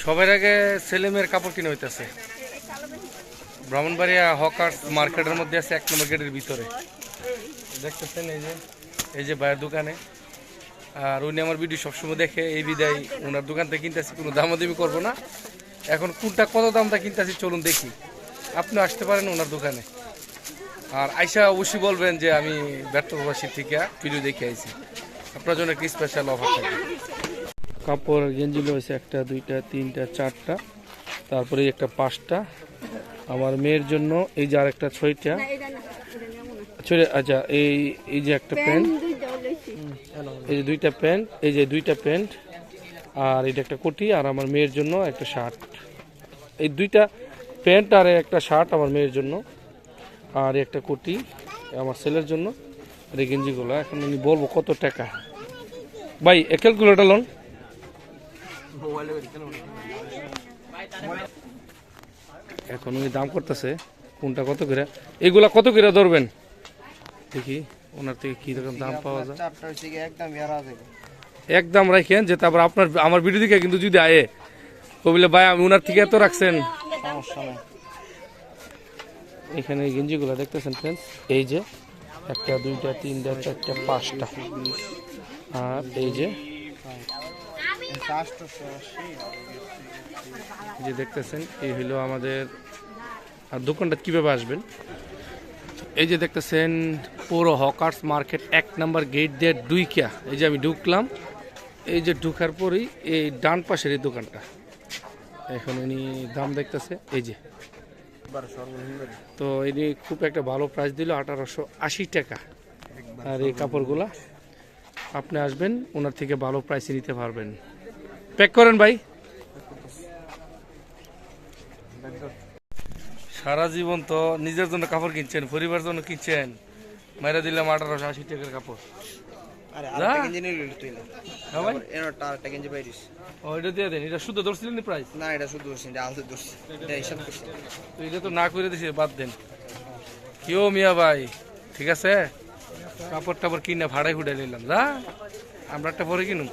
সবার আগে ছেলে মেয়ের কাপড় কিনে হইতেছে। ব্রাহ্মণবাড়িয়া হকার্স মার্কেটের মধ্যে আছে এক নম্বর গেটের ভিতরে। দেখতেছেন এই যে এই যে ভাইয়ের দোকানে। আর উনি আমার ভিডিও সবসময় দেখে, এই বিদায় ওনার দোকান থেকে কিনতেছি, কোনো দামাদামি করব না। এখন কোনটা কত দামটা কিনতেছি, চলুন দেখি। আপনি আসতে পারেন ওনার দোকানে। আর আইসা অবশ্যই বলবেন যে আমি ব্যর্থ প্রবাসী থেকে ভিডিও দেখে আইছি। আপনার জন্য কি স্পেশাল অফার থাকবে। কাপড় গেঞ্জি রয়েছে একটা দুইটা তিনটা চারটা তারপরে এই একটা পাঁচটা। আমার মেয়ের জন্য এই যে আরেকটা ছয়টা। ছয় আচ্ছা এই এই যে একটা প্যান্ট এই যে দুইটা প্যান্ট এই যে দুইটা প্যান্ট আর এটা একটা কোটি আর আমার মেয়ের জন্য একটা শার্ট। এই দুইটা প্যান্ট আর একটা শার্ট আমার মেয়ের জন্য আর একটা কোটি আমার ছেলের জন্য। আর এই গেঞ্জিগুলো এখন আমি বলব কত টাকা। ভাই ক্যালকুলেটার লোন। এখন উনি দাম করতেছে, কোনটা কত করে? এগুলা কত করে ধরবেন? দেখি, ওনার থেকে কি রকম দাম পাওয়া যায়? একদম রাখেন যে তারপর আপনার, আমার ভিডিও দিকে কিন্তু যদি আয়ে, কবিলে ভাই, আমি ওনার থেকে এত রাখছেন। এখানে গেঞ্জিগুলো দেখতেছেন ফ্রেন্ডস এই যে, একটা, দুইটা, তিনটা, চারটা, পাঁচটা। আর এই যে যে দেখতেছেন, এই হলো আমাদের আর দোকানটা কীভাবে আসবেন? এই যে দেখতেছেন, পুরো হকার্স মার্কেট এক নাম্বার গেট দিয়ে ডুইকিয়া এই যে আমি ঢুকলাম, এই যে ঢুকার পরেই এই ডান পাশের এই দোকানটা। এখন উনি দাম দেখতেছে, এই যে। তো ইনি খুব একটা ভালো প্রাইস দিল, আঠারোশো আশি টাকা। আর এই কাপড়গুলা আপনি আসবেন, ওনার থেকে ভালো প্রাইসে নিতে পারবেন। প্যাক করেন ভাই। সারা জীবন তো নিজের জন্য কাপড় কিনছেন পরিবারের জন্য কিনছেন। মেরে দিলাম আঠারোশো আশি টাকার কাপড়। না। হ্যাঁ করে দিছি বাদ দেন। কেউ মিয়া ভাই ঠিক আছে? কাপড় টাপড় কিনে ভাড়ায় নিলাম যা। আমরা একটা পরে কিনুম।